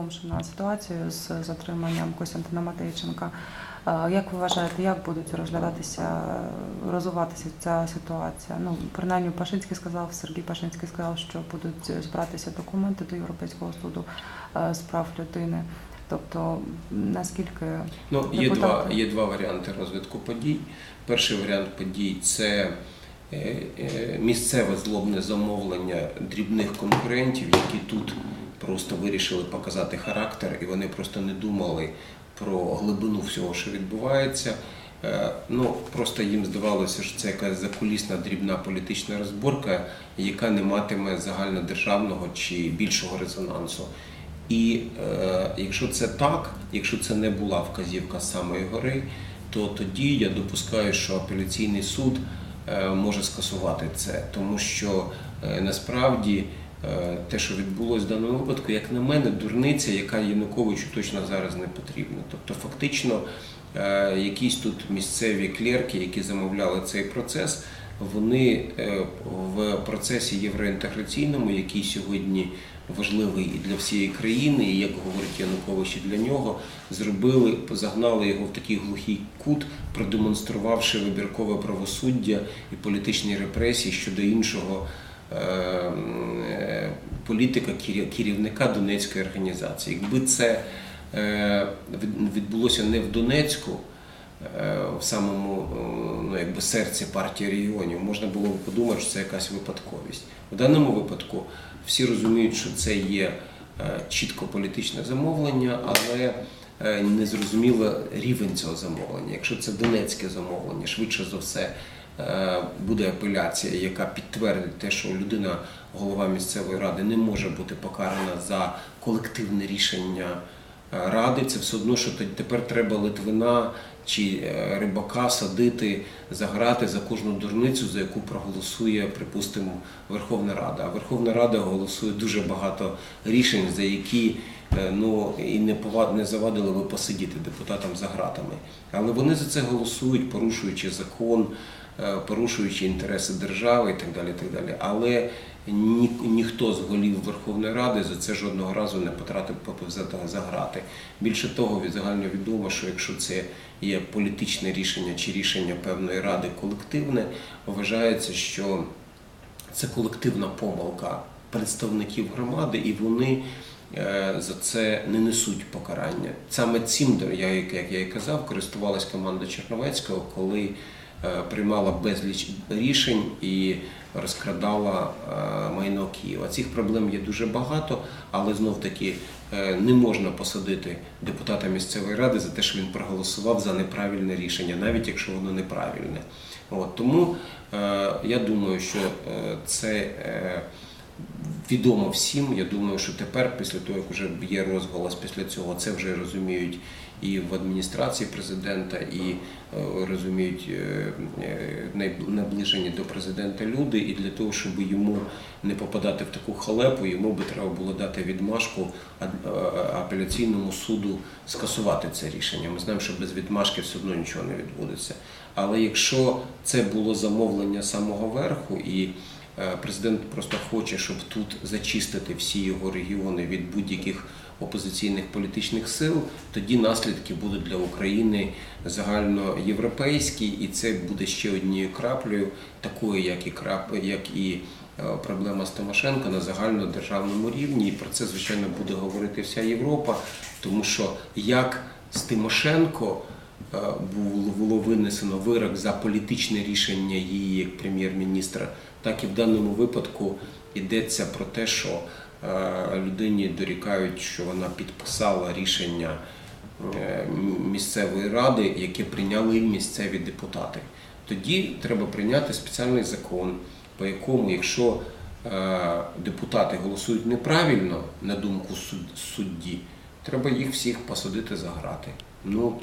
Помшена ситуацію з затриманням Костянтина Матейченка. Е, Як ви вважаєте, як будуть розглядатися, розвиватися ця ситуація? Ну, принаймні, Пашинський сказав, Сергій Пашинський сказав, що будуть збиратися документи до Європейського суду е, з прав людини. Тобто, наскільки Ну, є Депутати. два, є два варіанти розвитку подій. Перший варіант подій це е, місцеве злобне замовлення дрібних конкурентів, які тут просто вирішили показати характер, і вони просто не думали про глибину всього, що відбувається. Е, Ну, просто їм здавалося, що це якась закулісна дрібна політична розборка, яка не матиме загальнодержавного чи більшого резонансу. І е, якщо це так, якщо це не була вказівка самої гори, то тоді я допускаю, що апеляційний суд е, може скасувати це, тому що е, насправді те, що відбулося в даному випадку, як на мене, дурниця, яка Януковичу точно зараз не потрібна. Тобто, фактично, е, якісь тут місцеві клерки, які замовляли цей процес, вони е, в процесі євроінтеграційному, який сьогодні важливий і для всієї країни, і як говорить Янукович, і для нього зробили, загнали його в такий глухий кут, продемонструвавши вибіркове правосуддя і політичні репресії щодо іншого. Політика кері- керівника Донецької організації. Якби це е, відбулося не в Донецьку, е, в самому е, ну, якби серці партії регіонів, можна було б подумати, що це якась випадковість. В даному випадку всі розуміють, що це є чітко політичне замовлення, але не зрозуміло рівень цього замовлення. Якщо це донецьке замовлення, швидше за все. Буде апеляція, яка підтвердить те, що людина, голова місцевої ради, не може бути покарана за колективне рішення е, ради. Це все одно, що тепер треба Литвина чи е, рибака садити, заграти за кожну дурницю, за яку проголосує, припустимо, Верховна Рада. А Верховна Рада голосує дуже багато рішень, за які е, ну і не повад не завадили би посидіти депутатам за гратами. Але вони за це голосують, порушуючи закон, е, порушуючи інтереси держави і так далі. І так далі. Але ні, ніхто з голів Верховної Ради за це жодного разу не потратив за, за грати. Більше того, загально відомо, що якщо це є політичне рішення чи рішення певної ради колективне, вважається, що це колективна помилка представників громади, і вони е, за це не несуть покарання. Саме цим, як я і казав, користувалась команда Черновецького, коли приймала безліч рішень і розкрадала е, майно Києва. Цих проблем є дуже багато, але знов таки е, не можна посадити депутата місцевої ради за те, що він проголосував за неправильне рішення, навіть якщо воно неправильне. От, тому е, я думаю, що е, це е, відомо всім. Я думаю, що тепер, після того, як вже є розголос після цього, це вже розуміють і в адміністрації президента, і е, розуміють е, е, наближені до президента люди. І для того, щоб йому не попадати в таку халепу, йому би треба було дати відмашку апеляційному суду скасувати це рішення. Ми знаємо, що без відмашки все одно нічого не відбудеться. Але якщо це було замовлення самого верху і Президент просто хоче, щоб тут зачистити всі його регіони від будь-яких опозиційних політичних сил. Тоді наслідки будуть для України загальноєвропейські, і це буде ще однією краплею, такою, як і крап, як і е, проблема з Тимошенко на загальнодержавному рівні. І про це звичайно буде говорити вся Європа, тому що як з Тимошенко. Е, було- винесено вирок за політичне рішення її як прем'єр-міністра, так і в даному випадку йдеться про те, що е, людині дорікають, що вона підписала рішення е, місцевої ради, яке прийняли місцеві депутати. Тоді треба прийняти спеціальний закон, по якому, якщо депутати голосують неправильно на думку судді, треба їх всіх посадити за грати. Ну